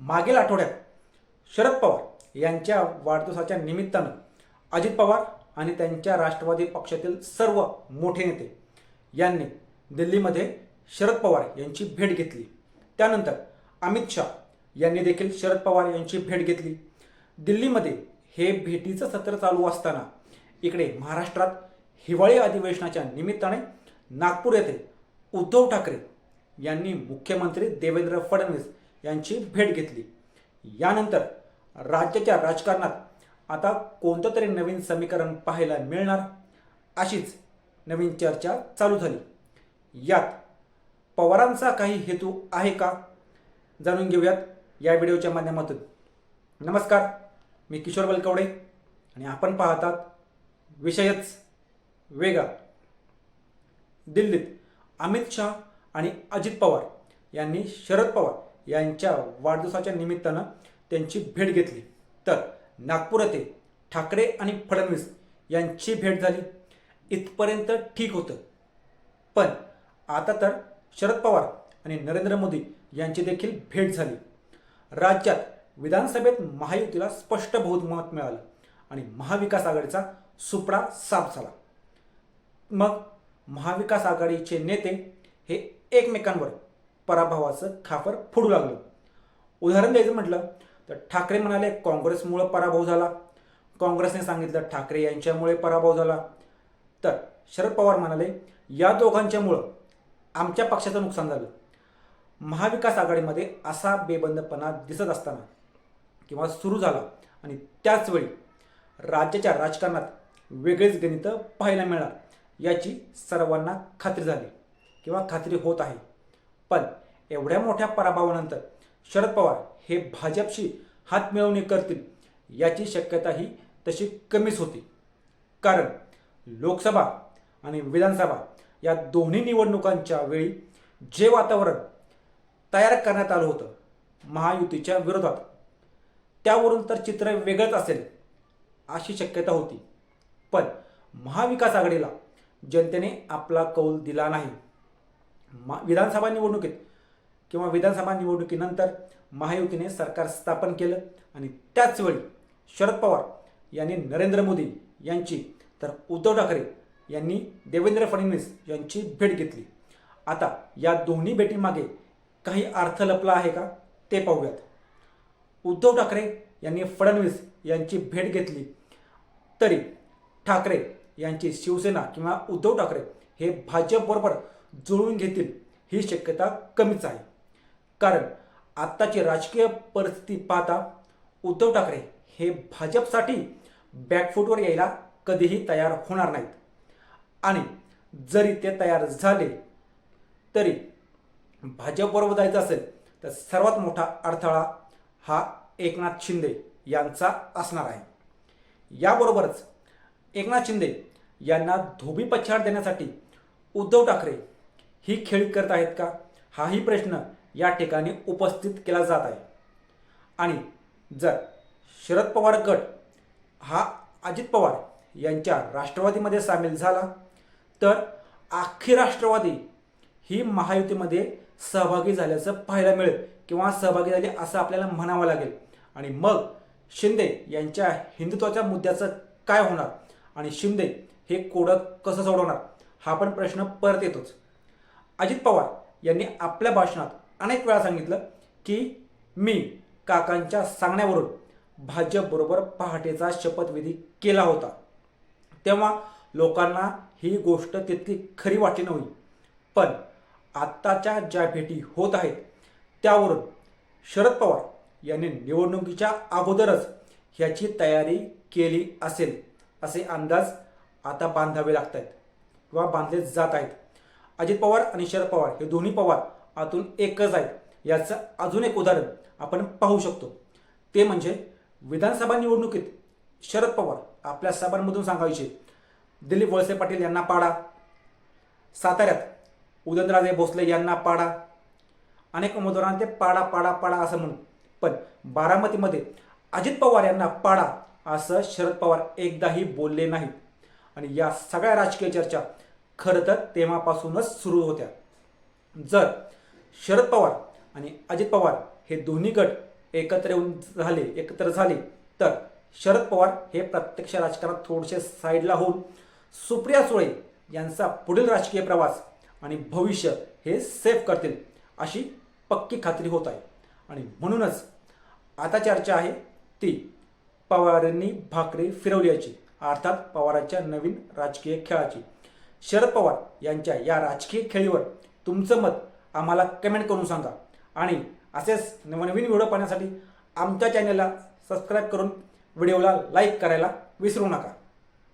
मागील आठवड्यात शरद पवार यांच्या वाढदिवसाच्या निमित्तानं अजित पवार आणि त्यांच्या राष्ट्रवादी पक्षातील सर्व मोठे नेते यांनी दिल्लीमध्ये शरद पवार यांची भेट घेतली. त्यानंतर अमित शहा यांनी देखील शरद पवार यांची भेट घेतली. दिल्लीमध्ये हे भेटीचं सत्र चालू असताना इकडे महाराष्ट्रात हिवाळी अधिवेशनाच्या निमित्ताने नागपूर येथे उद्धव ठाकरे यांनी मुख्यमंत्री देवेंद्र फडणवीस यांची भेट घेतली. यानंतर राज्याच्या राजकारणात आता कोणतं तरी नवीन समीकरण पाहायला मिळणार अशीच नवीन चर्चा चालू झाली. यात पवारांचा काही हेतू आहे का? जाणून घेऊयात या व्हिडिओच्या माध्यमातून. नमस्कार मी किशोर बलकवडे आणि आपण पाहतात विषयच वेगळा दिल्लीत अमित शहा आणि अजित पवार यांनी शरद पवार यांच्या वाढदिवसाच्या निमित्तानं त्यांची भेट घेतली. तर नागपूर येथे ठाकरे आणि फडणवीस यांची भेट झाली. इथपर्यंत ठीक होतं. पण आता तर शरद पवार आणि नरेंद्र मोदी यांची देखील भेट झाली. राज्यात विधानसभेत महायुतीला स्पष्ट बहुमत मिळालं आणि महाविकास आघाडीचा सुपडा साफ झाला. मग महाविकास आघाडीचे नेते हे एकमेकांवर पराभवाचं खापर फोडू लागलं. उदाहरण द्यायचं म्हटलं तर ठाकरे म्हणाले काँग्रेसमुळं पराभव झाला. काँग्रेसने सांगितलं ठाकरे यांच्यामुळे पराभव झाला. तर शरद पवार म्हणाले या दोघांच्यामुळं आमच्या पक्षाचं नुकसान झालं. महाविकास आघाडीमध्ये असा बेबंदपणा दिसत असताना किंवा सुरू झाला आणि त्याचवेळी राज्याच्या राजकारणात वेगळीच गणितं पाहायला मिळणार याची सर्वांना खात्री झाली किंवा खात्री होत आहे. पण एवढ्या मोठ्या पराभवानंतर शरद पवार हे भाजपशी हात मिळवणी करतील याची शक्यताही तशी कमीच होती. कारण लोकसभा आणि विधानसभा या दोन्ही निवडणुकांच्या वेळी जे वातावरण तयार करण्यात आलं होतं महायुतीच्या विरोधात त्यावरून तर चित्र वेगळंच असेल अशी शक्यता होती. पण महाविकास आघाडीला जनतेने आपला कौल दिला नाही. मा विधानसभा निवडणुकीत किंवा विधानसभा निवडणुकीनंतर महायुतीने सरकार स्थापन केलं आणि त्याचवेळी शरद पवार यांनी नरेंद्र मोदी यांची तर उद्धव ठाकरे यांनी देवेंद्र फडणवीस यांची भेट घेतली. आता या दोन्ही भेटीमागे काही अर्थ लपला आहे का ते पाहूयात. उद्धव ठाकरे यांनी फडणवीस यांची भेट घेतली. तरी ठाकरे यांची शिवसेना किंवा उद्धव ठाकरे हे भाजपबरोबर जुळवून घेतील ही शक्यता कमीच आहे. कारण आत्ताची राजकीय परिस्थिती पाहता उद्धव ठाकरे हे भाजपसाठी बॅकफूटवर यायला कधीही तयार होणार नाहीत. आणि जरी ते तयार झाले तरी भाजपबरोबर जायचं असेल तर सर्वात मोठा अडथळा हा एकनाथ शिंदे यांचा असणार आहे. याबरोबरच एकनाथ शिंदे यांना धोबी पछाड देण्यासाठी उद्धव ठाकरे ही खेळी करत आहेत का? हाही प्रश्न या ठिकाणी उपस्थित केला जात आहे. आणि जर शरद पवार गट हा अजित पवार यांच्या राष्ट्रवादीमध्ये सामील झाला तर आखी राष्ट्रवादी ही महायुतीमध्ये सहभागी झाल्याचं पाहायला मिळेल किंवा सहभागी झाली असं आपल्याला म्हणावं लागेल. आणि मग शिंदे यांच्या हिंदुत्वाच्या मुद्द्याचं काय होणार? आणि शिंदे हे कोडं कसं सोडवणार? हा पण प्रश्न परत येतोच. अजित पवार यांनी आपल्या भाषणात अनेक वेळा सांगितलं की मी काकांच्या सांगण्यावरून भाजपबरोबर पहाटेचा शपथविधी केला होता. तेव्हा लोकांना ही गोष्ट तितकी खरी वाटली नव्हती. पण आत्ताच्या ज्या भेटी होत आहेत त्यावरून शरद पवार यांनी निवडणुकीच्या अगोदरच ह्याची तयारी केली असेल असे अंदाज आता बांधावे लागत आहेत किंवा बांधले जात आहेत. अजित पवार आणि शरद पवार हे दोन्ही पवार आतून एकच आहेत. याचं अजून एक उदाहरण आपण पाहू शकतो. ते म्हणजे विधानसभा निवडणुकीत शरद पवार आपल्या सभांमधून सांगायचे दिलीप वळसे पाटील यांना पाडा साताऱ्यात उदयनराजे भोसले यांना पाडा अनेक उमेदवारांना ते पाडा पाडा पाडा असं म्हणून. पण बारामतीमध्ये अजित पवार यांना पाडा असं शरद पवार एकदाही बोलले नाहीत. आणि या सगळ्या राजकीय चर्चा खरं तर तेव्हापासूनच सुरू होत्या. जर शरद पवार आणि अजित पवार हे दोन्ही गट एकत्र येऊन झाले एकत्र झाले तर शरद पवार हे प्रत्यक्ष राजकारणात थोडेसे साईडला होऊन सुप्रिया सुळे यांचा पुढील राजकीय प्रवास आणि भविष्य हे सेफ करतील अशी पक्की खात्री होत आहे. आणि म्हणूनच आता चर्चा आहे ती पवारांनी भाकरी फिरवल्याची अर्थात पवारांच्या नवीन राजकीय खेळाची. शरद पवार यांच्या या राजकीय खेळीवर तुमचं मत आम्हाला कमेंट करून सांगा. आणि असेच नवनवीन व्हिडिओ पाहण्यासाठी आमच्या चॅनलला सबस्क्राईब करून व्हिडिओला लाईक करायला विसरू नका.